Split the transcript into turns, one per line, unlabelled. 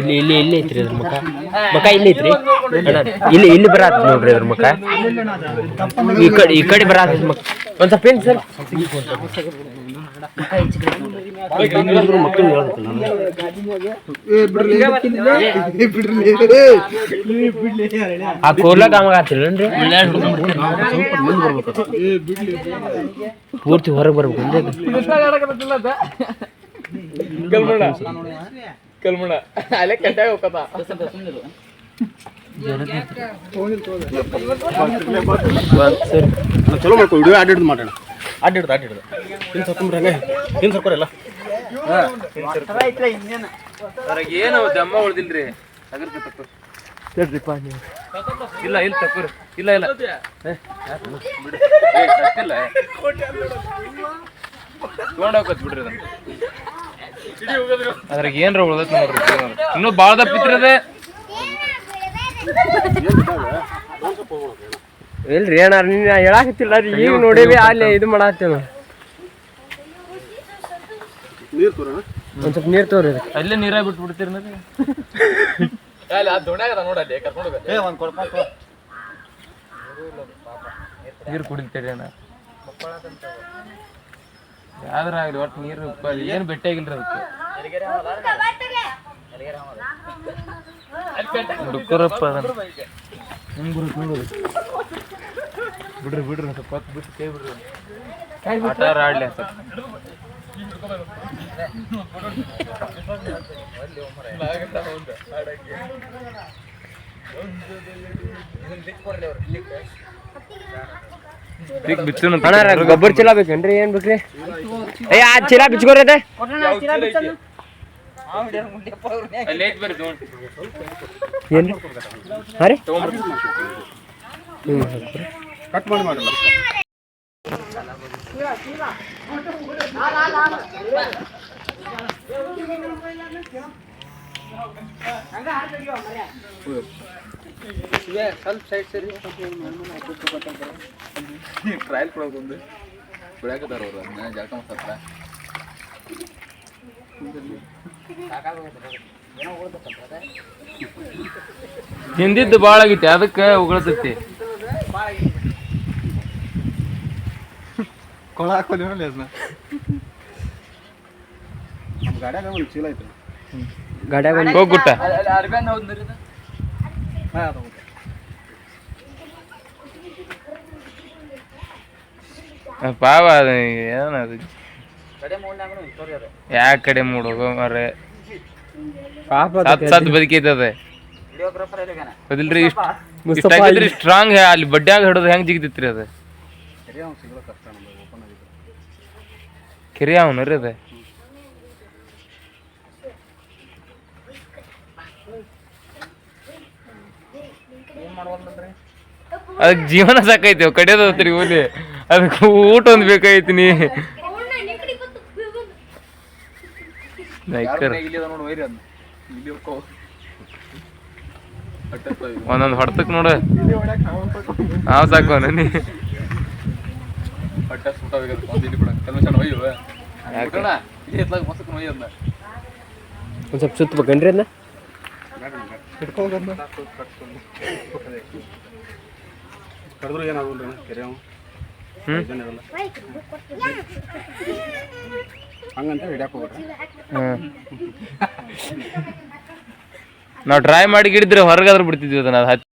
ಇಲ್ಲಿ ಇಲ್ಲಿ ಇಲ್ಲಿ ಐತ್ರಿ ಅದ್ರ ಮುಖ. ಮುಖ ಇಲ್ಲಿ ಐತ್ರಿ. ಇಲ್ಲಿ ಇಲ್ಲಿ ಬರತ್ ನೋಡ್ರಿ ಅದ್ರ ಮುಖ. ಈ ಕಡೆ ಈ ಕಡೆ ಬರತ್ ಮುಖ. ಒಂದ್ ಸ್ವಲ್ಪ ಏನ್ ಸರ್. ಆ ಕೋರ್ಲಾಗ ಅವಾಗ ಆತಿಲ್ಲೇನ್ರಿ ಪೂರ್ತಿ ಹೊರಗೆ ಬರ್ಬೇಕು
ಚಲೋ ಮಾಡ್ಕೊ ವಿಡಿಯೋ ಆಡಿಟ್ ಮಾಡೋಣ ಅಡ್ಡಿಡ್ದು ಆಡ್ ಹಿಡ್ದು. ಇನ್ನು ಸರ್ಕೊಂಡ್ರೆ ಹಿಂಗೆ ಸರ್ಕೊರಲ್ಲ
ಅದ್ರಾಗ ಏನು ದಮ್ಮ ಉಳ್ದಿಲ್ರಿ. ಅದ್ರ ನೀವು. ಇಲ್ಲ ಇಲ್ಲ ತಕ್ಕೋರಿ. ಇಲ್ಲ ಇಲ್ಲ. ಏ, ಯಾಕ್ ಬಿಡು? ಏ, ತಕ್ಕಿಲ್ಲ ತೊಗೊಂಡೋಗತ್ ಬಿಡ್ರಿ ಅದನ್ನ. ಅದ್ರಾಗ ಏನ್ರ ಉಳ್ದೈತಿ ನೋಡ್ರಿ ಇನ್ನೂ ಭಾಳ ದಪ್ಪಿತ್ರಿ ಅದೇ.
ಇಲ್ರಿ ಏನಾರ ನೀನ್ ಹೇಳಾಕತ್ತಿಲ್ಲ ರೀ ಈಗ ನೋಡೇವಿ ಅಲ್ಲಿ ಇದು ಮಾಡತ್ತೇನ
ನೀರು ತೋರೋಣ?
ಒಂದ್ ಸ್ವಲ್ಪ ನೀರ್ ತೋರಿ
ಅಲ್ಲೇ ನೀರಾಗ ಬಿಟ್ಟು ಬಿಡ್ತೀರಿ ನೀರು ಕುಡಿತೀರಿ ಅಣ್ಣ. ಯಾವ್ದ್ರಾಗ್ಲಿ ಒಟ್ಟು ನೀರು ಏನು ಭೇಟಿಯಾಗಿಲ್ರಿ ಅದಕ್ಕೆ? ಡುಕ್ಕರಪ್ಪ ಹೆಂಗ್ ಬರುತ್ತೆ ನೋಡು ಬಿಡ್ರಿ ಬಿಡ್ರಿ ಸ್ವಲ್ಪ ಹೊತ್ತು ಬಿಟ್ಟು ಕೈ ಬಿಡ್ರಿ. ಆಟ ಆಡ್ಲಿ ಸ್ವಲ್ಪ.
ಗೊಬ್ಬರ ಚೀಲ ಬೇಕೇನ್ರಿ? ಏನ್ ಬೇಕ್ರಿ? ಏ ಆ ಚೀಲ ಬಿಚ್ಕೋರಿ ಅದೇ.
ಅಲ್ಲಿ ಐತ್ ಬರ್ರಿ ತಗೊಂಡ್.
ಏನ್ರಿ? ಹಾ ರೀ?
ಕಟ್ ಮಾಡಿ ಮಾಡಲ್ಲ
ಟ್ರಯಲ್ ಕೊಡೋದು ಒಂದು. ಬಿಡಾಕತ್ತಾರ ಅವ್ರು ಅದನ್ನ ಜಾಕ ಮಾಡ್ತಾರ ಹಿಂದಿದ್ದು ಭಾಳ ಆಗೈತಿ ಅದಕ್ಕೆ ಉಗಳತೈತಿ.
ಕೊಳ ಹಾಕೋಲಿ ಅದನ್ನ ನಮ್ಮ ಗಾಡ್ಯಾಗ ಒಂದು ಚೀಲ ಐತೆ
ಗಾಡ್ಯಾಗ ಒಂದು
ಹೋಗ್ಬಿಟ್ಟ.
ಹಾಂ ಅದು
ಪಾವ ಅದು ಏನದು ಯಾ ಕಡೆ ಮೂಡೋಗೋ ಮರೆ
ಪಾಪ
ಸತ್ ಸತ್ ಬದುಕೈತದೆ ಇಷ್ಟಾಗಿದ್ರಿ ಸ್ಟ್ರಾಂಗ್ ಅಲ್ಲಿ ಬಡ್ಡ್ಯಾಗ ಹಿಡಿದು ಹೆಂಗ್ ಜಿಗ್ದಿತ್ರಿ ಅದು?
ಸರಿ ಅವ್ನು ಸಿಗೋದು ಕಷ್ಟ ನಮ್ಗೆ ಓಪನ್ ಆಗಿದೆ
ಕೆರೆ ಅವನು ರೀ ಅದ ಅದಕ್ಕೆ ಜೀವನ ಸಾಕೈತಿ ಕಡಿಯೋದ್ರಿ ಹೋಗಿ ಓಲಿ ಅದಕ್ಕೆ ಊಟ ಒಂದು ಬೇಕಾಗೈತಿ ನೀ. ನೈಕರ್. ಒಂದೊಂದು ಹೊಡ್ತಕ್ ನೋಡ. ಹಾ ಸಾಕು ನೀ
ಒಂದ್ ಸ್ವಲ್ಪ ಸುತ್ತ ಬೇಕೇನ್ರಿ ಅದನ್ನ
ಕರೆದ್ರು ಏನಾಗಲ್ಲ ರೀ ಕೆರೆ ಅವ
ಹ್ಮ್.
ಜನ ಇರಲ್ಲ ಹಂಗಂತ ಹಿಡ್ಯಾಕ ಹೋಗ್ಬಿಟ್ರೆ
ನಾವು ಟ್ರೈ ಮಾಡಿ ಗಿಡಿದ್ರೆ ಹೊರಗಾದ್ರೂ ಬಿಡ್ತಿದ್ವಿ ಅದನ್ನ ಅದು